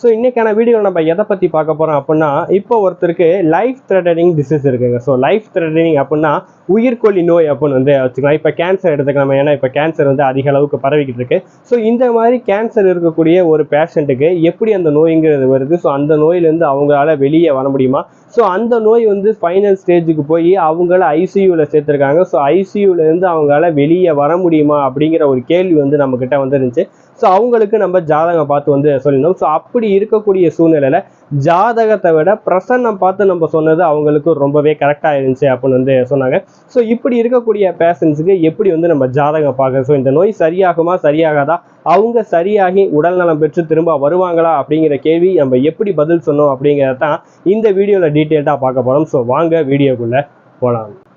So இன்னைக்கான video நம்ம எதை பற்றி பார்க்க போகிறோம் அப்படின்னா இப்போ ஒருத்தருக்கு லைஃப் த்ரெட்டனிங் டிசீஸ் இருக்குங்க. ஸோ லைஃப் த்ரெட்டனிங் அப்படின்னா உயிர்கொல்லி நோய் அப்படின்னு வந்து வச்சுக்கலாம். இப்போ கேன்சர் எடுத்துக்கலாம். ஏன்னா இப்போ கேன்சர் வந்து அதிக அளவுக்கு பரவிக்கிட்டு இருக்கு. ஸோ இந்த மாதிரி கேன்சர் இருக்கக்கூடிய ஒரு பேஷண்ட்டுக்கு எப்படி அந்த நோய்ங்கிறது வருது? ஸோ அந்த நோயிலேருந்து அவங்களால வெளியே வர முடியுமா? ஸோ அந்த நோய் வந்து ஃபைனல் ஸ்டேஜுக்கு போய் அவங்கள ஐசியூவில் சேர்த்துருக்காங்க. ஸோ ஐசியூவிலேருந்து அவங்களால வெளியே வர முடியுமா அப்படிங்கிற ஒரு கேள்வி வந்து நம்மக்கிட்ட வந்துருந்துச்சு. ஸோ அவங்களுக்கு நம்ம ஜாதகம் பார்த்து வந்து சொல்லியிருந்தோம். ஸோ அப்படி இருக்கக்கூடிய சூழ்நிலையில் ஜாதகத்தை விட பிரசன்னம் பார்த்து நம்ம சொன்னது அவங்களுக்கு ரொம்பவே கரெக்டாக இருந்துச்சு அப்படின்னு வந்து சொன்னாங்க. ஸோ இப்படி இருக்கக்கூடிய பேஷண்ட்ஸுக்கு எப்படி வந்து நம்ம ஜாதகம் பார்க்க ஸோ இந்த நோய் சரியாகுமா சரியாகாதா? அவங்க சரியாகி உடல்நலம் பெற்று திரும்ப வருவாங்களா அப்படிங்கிற கேள்வி நம்ம எப்படி பதில் சொன்னோம் அப்படிங்கிறத தான் இந்த வீடியோவில் டீட்டெயில்டாக பார்க்க போகிறோம் ஸோ வாங்க வீடியோக்குள்ளே போகலாம்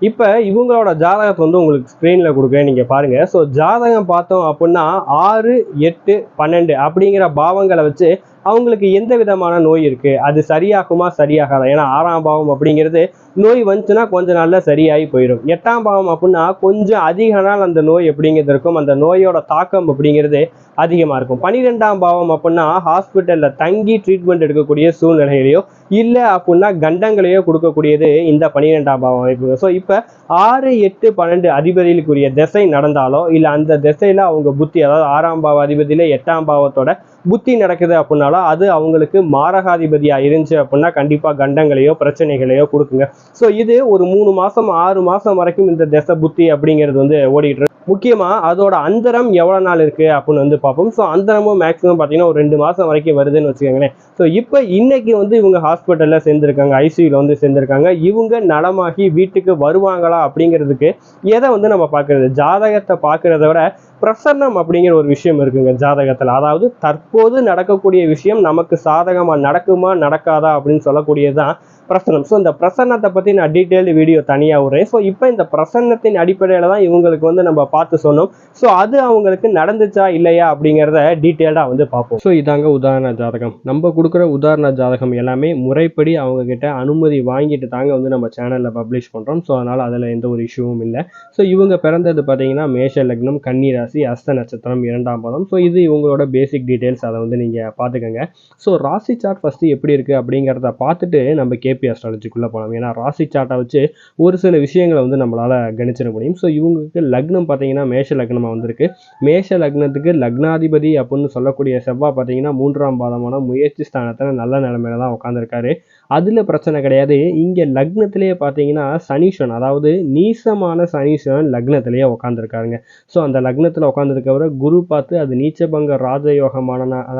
இப்போ இவங்களோட ஜாதகத்தை வந்து உங்களுக்கு ஸ்க்ரீனில் கொடுக்குறேன் நீங்கள் பாருங்கள் ஸோ ஜாதகம் பார்த்தோம் அப்படின்னா ஆறு எட்டு பன்னெண்டு அப்படிங்கிற பாவங்களை வச்சு அவங்களுக்கு எந்த விதமான நோய் இருக்குது அது சரியாகுமா சரியாகாதா? ஏன்னா ஆறாம் பாவம் அப்படிங்கிறது நோய் வந்துச்சுன்னா கொஞ்ச நாளில் சரியாகி போயிடும். எட்டாம் பாவம் அப்படின்னா கொஞ்சம் அதிக நாள் அந்த நோய் எப்படிங்கிறது இருக்கும். அந்த நோயோட தாக்கம் அப்படிங்கிறது அதிகமாக இருக்கும். பன்னிரெண்டாம் பாவம் அப்படின்னா ஹாஸ்பிட்டலில் தங்கி ட்ரீட்மெண்ட் எடுக்கக்கூடிய சூழ்நிலைகளையோ இல்லை அப்படின்னா கண்டங்களையோ கொடுக்கக்கூடியது இந்த பன்னிரெண்டாம் பாவம் அமைப்பு. ஸோ இப்போ ஆறு எட்டு பன்னெண்டு அதிபதிகளுக்குரிய திசை நடந்தாலோ இல்லை அந்த திசையில் அவங்க புத்தி அதாவது ஆறாம் பாவ அதிபதியில் எட்டாம் பாவத்தோட புத்தி நடக்குது அப்படின்னாலும் அது அவங்களுக்கு மாரகாதிபதியாக இருந்துச்சு அப்படின்னா கண்டிப்பாக கண்டங்களையோ பிரச்சனைகளையோ கொடுக்குங்க. ஸோ இது ஒரு மூணு மாதம் ஆறு மாதம் வரைக்கும் இந்த திசை புத்தி அப்படிங்கிறது வந்து ஓடிட்டு முக்கியமாக அதோட அந்தரம் எவ்வளோ நாள் இருக்குது அப்படின்னு வந்து பார்ப்போம். ஸோ அந்தரமும் மேக்ஸிமம் பார்த்தீங்கன்னா ஒரு ரெண்டு மாதம் வரைக்கும் வருதுன்னு வச்சுக்கோங்களேன். ஸோ இப்போ இன்னைக்கு வந்து இவங்க ஹாஸ்பிட்டலில் சேர்ந்துருக்காங்க ஐசியூவில் வந்து சேர்ந்துருக்காங்க. இவங்க நலமாகி வீட்டுக்கு வருவாங்களா அப்படிங்கிறதுக்கு எதை வந்து நம்ம பார்க்குறது? ஜாதகத்தை பார்க்குறத விட பிரசன்னம் அப்படிங்கிற ஒரு விஷயம் இருக்குங்க ஜாதகத்தில். அதாவது தற்போது நடக்கக்கூடிய விஷயம் நமக்கு சாதகமாக நடக்குமா நடக்காதா அப்படின்னு சொல்லக்கூடியது தான் பிரசன்னம் ஸோ இந்த பிரசன்னத்தை பற்றி நான் டீட்டெயில்டு வீடியோ தனியாக விடுறேன். ஸோ இப்போ இந்த பிரசன்னத்தின் அடிப்படையில் தான் இவங்களுக்கு வந்து நம்ம பார்த்து சொன்னோம். ஸோ அது அவங்களுக்கு நடந்துச்சா இல்லையா அப்படிங்கிறத டீட்டெயில்டாக வந்து பார்ப்போம். ஸோ இதாங்க உதாரண ஜாதகம். நம்ம கொடுக்குற உதாரண ஜாதகம் எல்லாமே முறைப்படி அவங்கக்கிட்ட அனுமதி வாங்கிட்டு தாங்க வந்து நம்ம சேனலில் பப்ளிஷ் பண்ணுறோம் ஸோ அதனால் அதில் எந்த ஒரு இஷ்யூவும் இல்லை. ஸோ இவங்க பிறந்தது பார்த்தீங்கன்னா மேஷ லக்னம் கன்னி ராசி அஸ்த நட்சத்திரம் இரண்டாம் பதம். ஸோ இது இவங்களோட பேசிக் டீட்டெயில்ஸ் அதை வந்து நீங்கள் பார்த்துக்கோங்க. ஸோ ராசி சார்ட் ஃபஸ்ட்டு எப்படி இருக்குது அப்படிங்கிறத பார்த்துட்டு நம்ம ஏபி அஸ்ட்ராலஜிக்குள்ளே போகலாம் ஏன்னா ராசி சார்ட்டை வச்சு ஒரு சில விஷயங்களை வந்து நம்மளால் கணிச்சிட முடியும். ஸோ இவங்களுக்கு லக்னம் பார்த்தீங்கன்னா மேஷ லக்னமாக வந்திருக்கு. மேஷ லக்னத்துக்கு லக்னாதிபதி அப்படின்னு சொல்லக்கூடிய செவ்வாய் பார்த்தீங்கன்னா மூன்றாம் பாதமான முயற்சி ஸ்தானத்தில் நல்ல நிலைமையில தான் உட்காந்துருக்காரு அதில் பிரச்சனை கிடையாது. இங்கே லக்னத்திலேயே பார்த்தீங்கன்னா சனீஸ்வரன் அதாவது நீசமான சனீஸ்வரன் லக்னத்திலேயே உட்காந்துருக்காருங்க ஸோ அந்த லக்னத்தில் உட்காந்துருக்கவரை குரு பார்த்து அது நீச்சபங்க ராஜயோகமானனால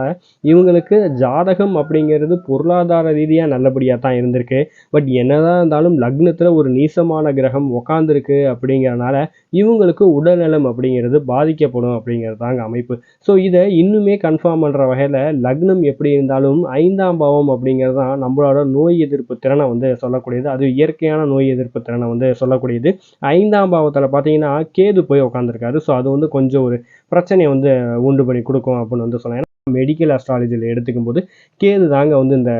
இவங்களுக்கு ஜாதகம் அப்படிங்கிறது பொருளாதார ரீதியாக நல்லபடியாக தான் இருந்திருக்கு. பட் என்னதான் இருந்தாலும் லக்னத்தில் ஒரு நீசமான கிரகம் உட்காந்துருக்கு அப்படிங்கிறனால இவங்களுக்கு உடல்நலம் அப்படிங்கிறது பாதிக்கப்படும் அப்படிங்கிறது தாங்க அமைப்பு. ஸோ இதை இன்னுமே கன்ஃபார்ம் பண்ணுற வகையில் லக்னம் எப்படி இருந்தாலும் ஐந்தாம் பாவம் அப்படிங்கிறது தான் நம்மளோட நோய் எதிர்ப்பு திறனை வந்து சொல்லக்கூடியது. அது இயற்கையான நோய் எதிர்ப்பு திறனை வந்து சொல்லக்கூடியது. ஐந்தாம் பாவத்தில் பார்த்தீங்கன்னா கேது போய் உட்காந்துருக்காரு ஸோ அது வந்து கொஞ்சம் ஒரு பிரச்சனையை வந்து உண்டு பண்ணி கொடுக்கும் அப்படின்னு வந்து சொன்னேன் ஏன்னா மெடிக்கல் அஸ்ட்ராலஜியில் எடுத்துக்கும் போது கேது தாங்க வந்து இந்த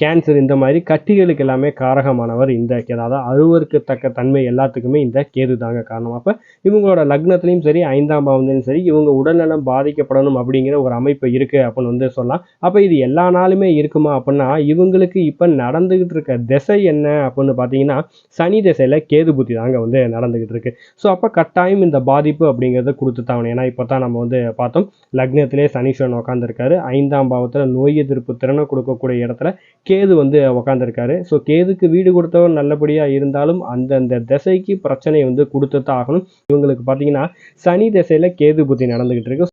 கேன்சர் இந்த மாதிரி கட்டிகளுக்கு எல்லாமே காரகமானவர் இந்த அதாவது அறுவருக்கத்தக்க தன்மை எல்லாத்துக்குமே இந்த கேது தாங்க காரணம். அப்போ இவங்களோட லக்னத்துலையும் சரி ஐந்தாம் பாவத்துலையும் சரி இவங்க உடல்நலம் பாதிக்கப்படணும் அப்படிங்கிற ஒரு அமைப்பு இருக்குது அப்படின்னு வந்து சொல்லலாம். அப்போ இது எல்லா நாளுமே இருக்குமா அப்படின்னா இவங்களுக்கு இப்போ நடந்துக்கிட்டு இருக்க திசை என்ன அப்படின்னு பார்த்தீங்கன்னா சனி திசையில் கேது புத்தி தாங்க வந்து நடந்துக்கிட்டு இருக்கு. ஸோ அப்போ கட்டாயம் இந்த பாதிப்பு அப்படிங்கிறத கொடுத்து தான் ஏன்னா இப்போ தான் நம்ம வந்து பார்த்தோம் லக்னத்திலே சனீஸ்வரன் உட்காந்துருக்காரு ஐந்தாம் பாவத்தில் நோய் எதிர்ப்பு திறனை கொடுக்கக்கூடிய இடத்துல கேது வந்து உக்காந்துருக்காரு. ஸோ கேதுக்கு வீடு கொடுத்தவர் நல்லபடியாக இருந்தாலும் அந்தந்த திசைக்கு பிரச்சனை வந்து கொடுத்து தான் ஆகணும். இவங்களுக்கு பார்த்தீங்கன்னா சனி திசையில் கேது புத்தி நடந்துக்கிட்டு இருக்கு.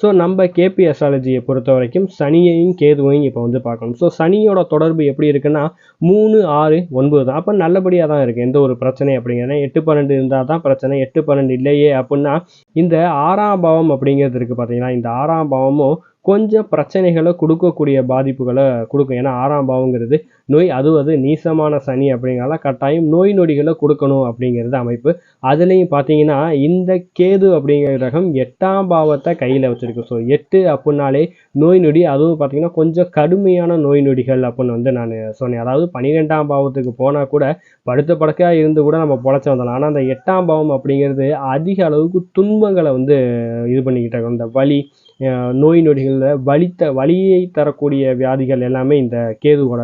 ஸோ நம்ம கேபி அஸ்ட்ராலஜியை பொறுத்த வரைக்கும் சனியையும் கேதுவையும் இப்போ வந்து பார்க்கணும். ஸோ சனியோட தொடர்பு எப்படி இருக்குன்னா மூணு ஆறு ஒன்பது தான். அப்போ நல்லபடியாக தான் இருக்குது எந்த ஒரு பிரச்சனை அப்படிங்கிறத எட்டு பன்னெண்டு இருந்தால் தான் பிரச்சனை. எட்டு பன்னெண்டு இல்லையே அப்படின்னா இந்த ஆறாம் பாவம் அப்படிங்கிறது இருக்குது பார்த்தீங்கன்னா இந்த ஆறாம் பாவமும் கொஞ்சம் பிரச்சனைகளை கொடுக்கக்கூடிய பாதிப்புகளை கொடுக்கும். ஏன்னா ஆறாம் பாவங்கிறது நோய் அது அது நீசமான சனி அப்படிங்கிறனால கட்டாயம் நோய் நொடிகளை கொடுக்கணும் அப்படிங்கிறது அமைப்பு. அதுலேயும் பார்த்தீங்கன்னா இந்த கேது அப்படிங்கிற கிரகம் எட்டாம் பாவத்தை கையில் வச்சுருக்கு. ஸோ எட்டு அப்படின்னாலே நோய் நொடி அதுவும் பார்த்தீங்கன்னா கொஞ்சம் கடுமையான நோய் நொடிகள் அப்படின்னு வந்து நான் சொன்னேன். அதாவது பன்னிரெண்டாம் பாவத்துக்கு போனால் கூட படுத்த படுக்கையாக இருந்து கூட நம்ம பொழைச்சி வந்தோம் ஆனால் அந்த எட்டாம் பாவம் அப்படிங்கிறது அதிக அளவுக்கு துன்பங்களை வந்து இது பண்ணிக்கிட்டு இருக்கோம் இந்த வலி நோய் நொடிகளில் வலித்த வலியை தரக்கூடிய வியாதிகள் எல்லாமே இந்த கேதுவோட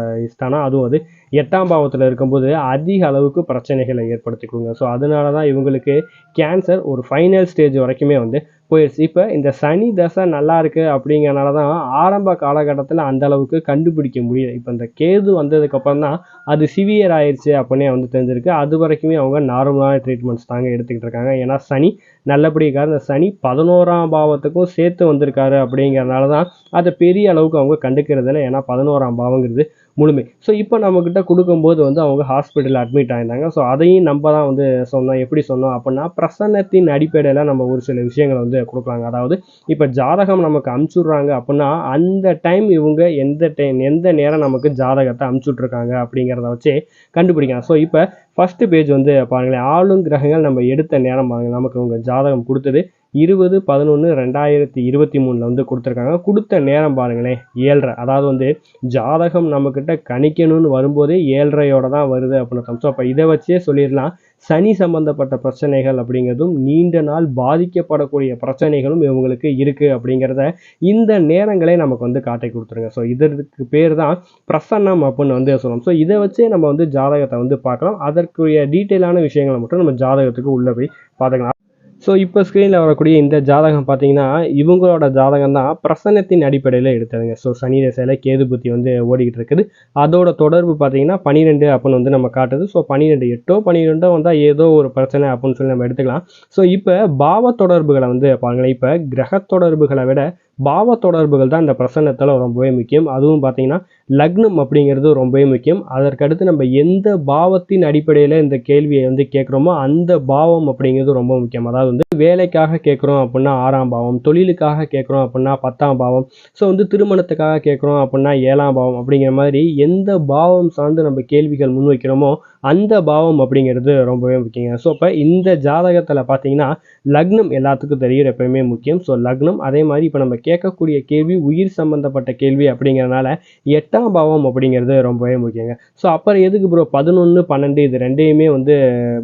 அதுவும் அது எட்டாம் பாவத்தில் இருக்கும்போது அதிக அளவுக்கு பிரச்சனைகளை ஏற்படுத்தி கொடுங்க ஸோ அதனால தான் இவங்களுக்கு கேன்சர் ஒரு ஃபைனல் ஸ்டேஜ் வரைக்குமே வந்து போயிடுச்சு இப்போ இந்த சனி தசை நல்லா இருக்குது அப்படிங்கறனால தான் ஆரம்ப காலகட்டத்தில் அந்த அளவுக்கு கண்டுபிடிக்க முடியல. இப்போ இந்த கேது வந்ததுக்கப்புறம் தான் அது சிவியர் ஆயிடுச்சு அப்படின்னே வந்து தெரிஞ்சிருக்கு. அது வரைக்குமே அவங்க நார்மலான ட்ரீட்மெண்ட்ஸ் தாங்க எடுத்துக்கிட்டு இருக்காங்க. ஏன்னா சனி நல்லபடியாக இந்த சனி பதினோராம் பாவத்துக்கும் சேர்த்து வந்திருக்காரு அப்படிங்கிறனால தான் அதை பெரிய அளவுக்கு அவங்க கண்டுக்கிறது இல்லை ஏன்னா பதினோராம் பாவங்கிறது முழுமை. ஸோ இப்போ நம்மக்கிட்ட கொடுக்கும்போது வந்து அவங்க ஹாஸ்பிட்டலில் அட்மிட் ஆயிருந்தாங்க ஸோ அதையும் நம்ம தான் வந்து சொன்னோம். எப்படி சொன்னோம் அப்படின்னா பிரசன்னத்தின் அடிப்படையில் நம்ம ஒரு சில விஷயங்களை வந்து கொடுக்கலாங்க. அதாவது இப்போ ஜாதகம் நமக்கு அமுச்சுடுறாங்க அப்படின்னா அந்த டைம் இவங்க எந்த டைம் எந்த நேரம் நமக்கு ஜாதகத்தை அமுச்சுட்ருக்காங்க அப்படிங்கிறத வச்சு கண்டுபிடிக்கலாம். ஸோ இப்போ ஃபஸ்ட்டு பேஜ் வந்து பாருங்களேன். ஆளும் கிரகங்கள் நம்ம எடுத்த நேரம் பாருங்கள் நமக்கு உங்கள் ஜாதகம் கொடுத்தது. இருபது பதினொன்று ரெண்டாயிரத்தி இருபத்தி மூணில் வந்து கொடுத்துருக்காங்க. கொடுத்த நேரம் பாருங்களேன் ஏழ்ரை. அதாவது வந்து ஜாதகம் நம்மக்கிட்ட கணிக்கணும்னு வரும்போதே ஏழ்ரையோட தான் வருது அப்படின்னு அர்த்தம் ஸோ அப்போ இதை வச்சே சொல்லிடலாம். சனி சம்பந்தப்பட்ட பிரச்சனைகள் அப்படிங்கிறதும் நீண்ட நாள் பாதிக்கப்படக்கூடிய பிரச்சனைகளும் இவங்களுக்கு இருக்குது அப்படிங்கிறத இந்த நேரங்களே நமக்கு வந்து காட்டி கொடுத்துருங்க. ஸோ இதற்கு பேர் தான் பிரசன்னம் அப்படின்னு வந்து சொல்லணும் ஸோ இதை வச்சே நம்ம வந்து ஜாதகத்தை வந்து பார்க்கலாம். அதற்குரிய டீட்டெயிலான விஷயங்களை மட்டும் நம்ம ஜாதகத்துக்கு உள்ளே போய் பார்த்துக்கலாம். ஸோ இப்போ ஸ்க்ரீனில் வரக்கூடிய இந்த ஜாதகம் பார்த்தீங்கன்னா இவங்களோட ஜாதகம் தான் பிரசன்னத்தின் அடிப்படையில் எடுத்ததுங்க. ஸோ சனி தசையில் கேது புத்தி வந்து ஓடிக்கிட்டு இருக்குது. அதோட தொடர்பு பார்த்தீங்கன்னா பன்னிரெண்டு அப்படின்னு வந்து நம்ம காட்டுது. ஸோ பன்னிரெண்டு எட்டோ பன்னிரெண்டோ வந்தால் ஏதோ ஒரு பிரச்சனை அப்படின்னு சொல்லி நம்ம எடுத்துக்கலாம். ஸோ இப்போ பாவ தொடர்புகளை வந்து பாருங்களேன். இப்போ கிரக தொடர்புகளை விட பாவ தொடர்புகள் தான் இந்த பிரசன்னத்தில் ரொம்பவே முக்கியம். அதுவும் பார்த்தீங்கன்னா லக்னம் அப்படிங்கிறது ரொம்பவே முக்கியம். அதற்கடுத்து நம்ம எந்த பாவத்தின் அடிப்படையில் இந்த கேள்வியை வந்து கேட்குறோமோ அந்த பாவம் அப்படிங்கிறது ரொம்ப முக்கியம். அதாவது வந்து வேலைக்காக கேட்குறோம் அப்படின்னா ஆறாம் பாவம் தொழிலுக்காக கேட்குறோம் அப்படின்னா பத்தாம் பாவம் ஸோ வந்து திருமணத்துக்காக கேட்குறோம் அப்படின்னா ஏழாம் பாவம் அப்படிங்கிற மாதிரி எந்த பாவம் சார்ந்து நம்ம கேள்விகள் முன்வைக்கிறோமோ அந்த பாவம் அப்படிங்கிறது ரொம்பவே முக்கியங்க. ஸோ இப்போ இந்த ஜாதகத்தில் பார்த்தீங்கன்னா லக்னம் எல்லாத்துக்கும் தெரிகிற எப்பயுமே முக்கியம். ஸோ லக்னம் அதே மாதிரி இப்போ நம்ம கேட்கக்கூடிய கேள்வி உயிர் சம்பந்தப்பட்ட கேள்வி அப்படிங்கிறனால எட்டாம் பாவம் அப்படிங்கிறது ரொம்பவே முக்கியங்க. ஸோ அப்புறம் எதுக்கு ப்ரோ பதினொன்று பன்னெண்டு இது ரெண்டையுமே வந்து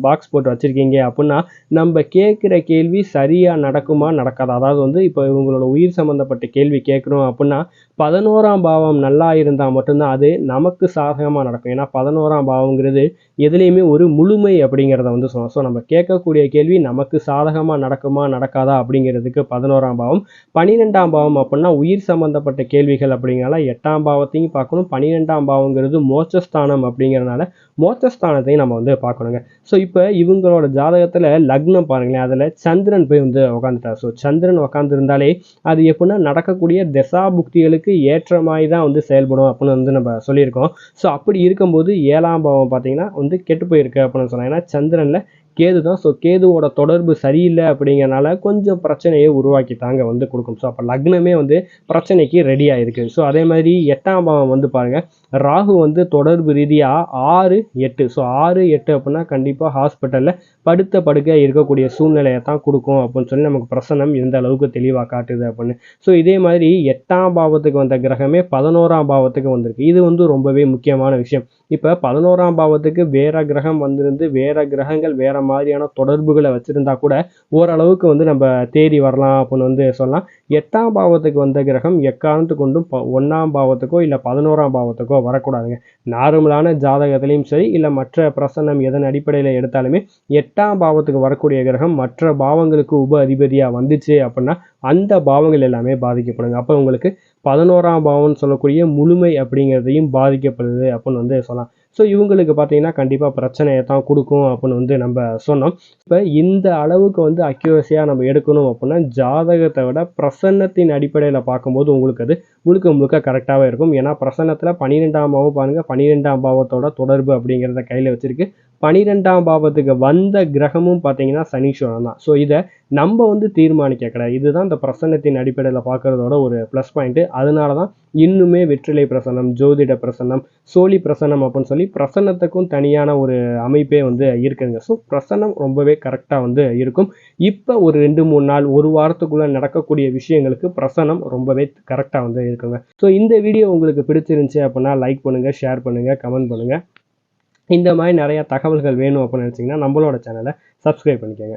பாக்ஸ் போட்டு வச்சுருக்கீங்க அப்படின்னா நம்ம கேட்குற கேள்வி சரியாக நடக்குமா நடக்காதா? அதாவது வந்து இப்போ இவங்களோட உயிர் சம்மந்தப்பட்ட கேள்வி கேட்குறோம் அப்படின்னா பதினோராம் பாவம் நல்லா இருந்தால் மட்டும்தான் அது நமக்கு சாதகமாக நடக்கும். ஏன்னா பதினோராம் பாவங்கிறது எதுலேயுமே ஒரு முழுமை அப்படிங்கிறத வந்து சொன்னோம். ஸோ நம்ம கேட்கக்கூடிய கேள்வி நமக்கு சாதகமாக நடக்குமா நடக்காதா அப்படிங்கிறதுக்கு பதினோராம் பாவம். பன்னிரெண்டாம் பாவம் அப்படின்னா உயிர் சம்பந்தப்பட்ட கேள்விகள் அப்படிங்கிறனால எட்டாம் பாவத்தையும் பார்க்கணும். பன்னிரெண்டாம் பாவங்கிறது மோட்சஸ்தானம் அப்படிங்கிறனால மோட்சஸ்தானத்தையும் நம்ம வந்து பார்க்கணுங்க. ஸோ இப்போ இவங்களோட ஜாதகத்தில் லக்னம் பாருங்களேன். அதில் சந்திரன் போய் வந்து உட்காந்துட்டார் ஸோ சந்திரன் உட்காந்துருந்தாலே அது எப்படின்னா நடக்கக்கூடிய தசா புக்திகளுக்கு ஏற்ற மாதிரி தான் வந்து செயல்படும் அப்படின்னு வந்து நம்ம சொல்லியிருக்கோம். ஸோ அப்படி இருக்கும்போது ஏழாம் பாவம் பார்த்தீங்கன்னா வந்து கெட்டு போயிருக்கு அப்படின்னு சொன்னாங்க. ஏன்னா சந்திரனில் கேது தான் ஸோ கேதுவோட தொடர்பு சரியில்லை அப்படிங்கறனால கொஞ்சம் பிரச்சனையை உருவாக்கி தாங்க வந்து கொடுக்கும். ஸோ அப்போ லக்னமே வந்து பிரச்சனைக்கு ரெடியாக இருக்குது ஸோ அதே மாதிரி எட்டாம் பாவம் வந்து பாருங்கள் ராகு வந்து தொடர்பு ரீதியாக ஆறு எட்டு. ஸோ ஆறு எட்டு அப்படின்னா கண்டிப்பாக ஹாஸ்பிட்டலில் படுத்த படுக்கை இருக்கக்கூடிய சூழ்நிலையை தான் கொடுக்கும் அப்படின்னு சொல்லி நமக்கு பிரசனம் எந்த அளவுக்கு தெளிவாக காட்டுது அப்படின்னு. ஸோ இதே மாதிரி எட்டாம் பாவத்துக்கு வந்த கிரகமே பதினோராம் பாவத்துக்கு வந்திருக்கு. இது வந்து ரொம்பவே முக்கியமான விஷயம். இப்போ பதினோராம் பாவத்துக்கு வேற கிரகம் வந்திருந்து வேற கிரகங்கள் வேற மாதிரியான தொடர்புகளை வச்சிருந்தா கூட ஓரளவுக்கு வந்து நம்ம தேடி வரலாம் அப்படின்னு வந்து சொல்லலாம். எட்டாம் பாவத்துக்கு வந்த கிரகம் எக்காரணத்து கொண்டும் ப- பாவத்துக்கோ இல்லை பதினோராம் பாவத்துக்கோ வரக்கூடாதுங்க. நார்மலான ஜாதகத்திலையும் சரி இல்லை மற்ற பிரசன்னம் எதன் அடிப்படையில் எடுத்தாலுமே எட்டாம் பாவத்துக்கு வரக்கூடிய கிரகம் மற்ற பாவங்களுக்கு உப அதிபதியாக வந்துச்சு அப்படின்னா அந்த பாவங்கள் எல்லாமே பாதிக்கப்படுங்க. அப்போ உங்களுக்கு பதினோராம் பாவம்னு சொல்லக்கூடிய முழுமை அப்படிங்கிறதையும் பாதிக்கப்படுது அப்படின்னு வந்து சொல்லலாம். ஸோ இவங்களுக்கு பார்த்தீங்கன்னா கண்டிப்பாக பிரச்சனையை தான் கொடுக்கும் அப்படின்னு வந்து நம்ம சொன்னோம். இப்போ இந்த அளவுக்கு வந்து அக்யூரஸியாக நம்ம எடுக்கணும் அப்படின்னா ஜாதகத்தை விட பிரசன்னத்தின் அடிப்படையில் பார்க்கும்போது உங்களுக்கு அது முழுக்க முழுக்க கரெக்டாகவே இருக்கும். ஏன்னா பிரசனத்தில் பன்னிரெண்டாம் பாவம் பாருங்கள் பன்னிரெண்டாம் பாவத்தோட தொடர்பு அப்படிங்கிறத கையில் வச்சுருக்கு. பனிரெண்டாம் பாவத்துக்கு வந்த கிரகமும் பார்த்தீங்கன்னா சனீஸ்வரன் தான். ஸோ இதை நம்ம வந்து தீர்மானிக்க கிடையாது. இதுதான் இந்த பிரசன்னத்தின் அடிப்படையில் பார்க்குறதோட ஒரு ப்ளஸ் பாயிண்ட்டு அதனால தான் இன்னுமே வெற்றிலை பிரசன்னம் ஜோதிட பிரசன்னம் சோழி பிரசன்னம் அப்படின்னு சொல்லி பிரசன்னத்துக்கும் தனியான ஒரு அமைப்பே வந்து இருக்குங்க. ஸோ பிரசன்னம் ரொம்பவே கரெக்டாக வந்து இருக்கும். இப்போ ஒரு ரெண்டு மூணு நாள் ஒரு வாரத்துக்குள்ளே நடக்கக்கூடிய விஷயங்களுக்கு பிரசன்னம் ரொம்பவே கரெக்டாக வந்து பண்ணியிருக்கோங்க ஸோ இந்த வீடியோ உங்களுக்கு பிடிச்சிருந்துச்சி அப்படின்னா லைக் பண்ணுங்கள் ஷேர் பண்ணுங்கள் கமெண்ட் பண்ணுங்கள் இந்த மாதிரி நிறைய தகவல்கள் வேணும் அப்படின்னு நினச்சிங்கன்னா நம்மளோட சேனலை சப்ஸ்கிரைப் பண்ணிக்கோங்க.